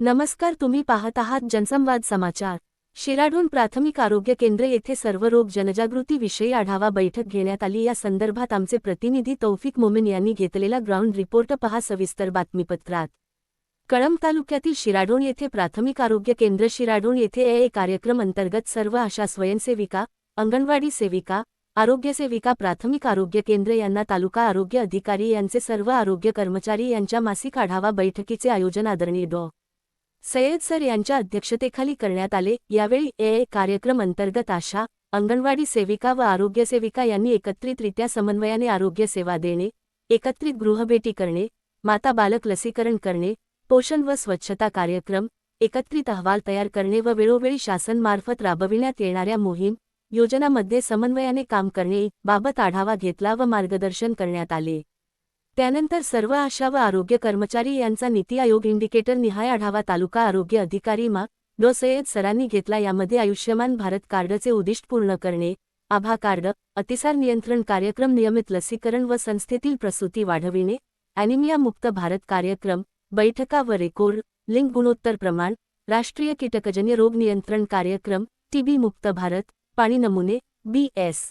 नमस्कार तुम्ही पाहत आहात जनसंवाद समाचार. शिराडून प्राथमिक आरोग्य केंद्र येथे सर्व रोग जनजागृती विषयी आढावा बैठक घेण्यात आली. या संदर्भात आमचे प्रतिनिधी तौफिक मोमेन यांनी घेतलेला ग्राउंड रिपोर्ट पहा. सविस्तर बातमीपत्रात. कळंब तालुक्यातील शिराढोण येथे प्राथमिक आरोग्य केंद्र शिराढोण येथे ए कार्यक्रम अंतर्गत सर्व अशा स्वयंसेविका अंगणवाडी सेविका आरोग्यसेविका प्राथमिक आरोग्य केंद्र यांना तालुका आरोग्य अधिकारी यांचे सर्व आरोग्य कर्मचारी यांच्या मासिक आढावा बैठकीचे आयोजन आदरणीय डॉ. सय्यद सर यांच्या अध्यक्षतेखाली करण्यात आले. यावेळी ए. कार्यक्रम अंतर्गत आशा अंगणवाडी सेविका व आरोग्यसेविका यांनी एकत्रितरित्या समन्वयाने आरोग्य सेवा देणे एकत्रित गृहभेटी करणे माता बालक लसीकरण करणे पोषण व स्वच्छता कार्यक्रम एकत्रित अहवाल तयार करणे व वेळोवेळी शासनमार्फत राबविण्यात येणाऱ्या मोहीम योजनामध्ये समन्वयाने काम करणे बाबत आढावा घेतला व मार्गदर्शन करण्यात आले. त्यानंतर सर्व आशा व आरोग्य कर्मचारी यांचा नीती आयोग इंडिकेटर निहाय आढावा तालुका आरोग्य अधिकारी मा. डो सय्यद सरांनी घेतला. यामध्ये आयुष्यमान भारत कार्डचे उद्दिष्ट पूर्ण करणे आभा कार्ड अतिसार नियंत्रण कार्यक्रम नियमित लसीकरण व संस्थेतील प्रसूती वाढविणे अॅनिमिया मुक्त भारत कार्यक्रम बैठका व रेकॉर्ड लिंग गुणोत्तर प्रमाण राष्ट्रीय कीटकजन्य रोग नियंत्रण कार्यक्रम टीबी मुक्त भारत पाणी नमुने बी एस.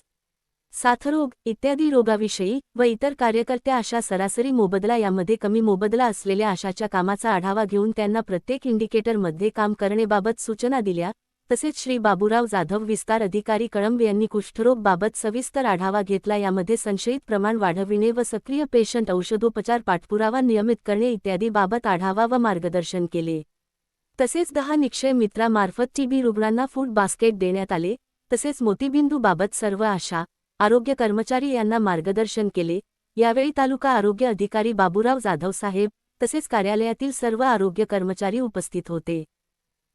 साथरोग इत्यादी रोगाविषयी व इतर कार्यकर्त्या अशा सरासरी मोबदला यामध्ये कमी मोबदला असलेल्या आशाच्या कामाचा आढावा घेऊन त्यांना प्रत्येक इंडिकेटरमध्ये काम करणेबाबत सूचना दिल्या तसेच श्री बाबूराव जाधव विस्तार अधिकारी कळंब यांनी कुष्ठरोगबाबत सविस्तर आढावा घेतला यामध्ये संशयित प्रमाण वाढविणे व सक्रिय पेशंट औषधोपचार पाठपुरावा नियमित करणे इत्यादी बाबत आढावा व मार्गदर्शन केले. तसेच दहा निक्षय मित्रामार्फत टीबी रुग्णांना फूड बास्केट देण्यात आले तसेच मोतीबिंदूबाबत सर्व आशा आरोग्य कर्मचारी यांना मार्गदर्शन केले. यावेळी तालुका आरोग्य अधिकारी बाबूराव जाधव साहेब तसेच कार्यालयातील सर्व आरोग्य कर्मचारी उपस्थित होते.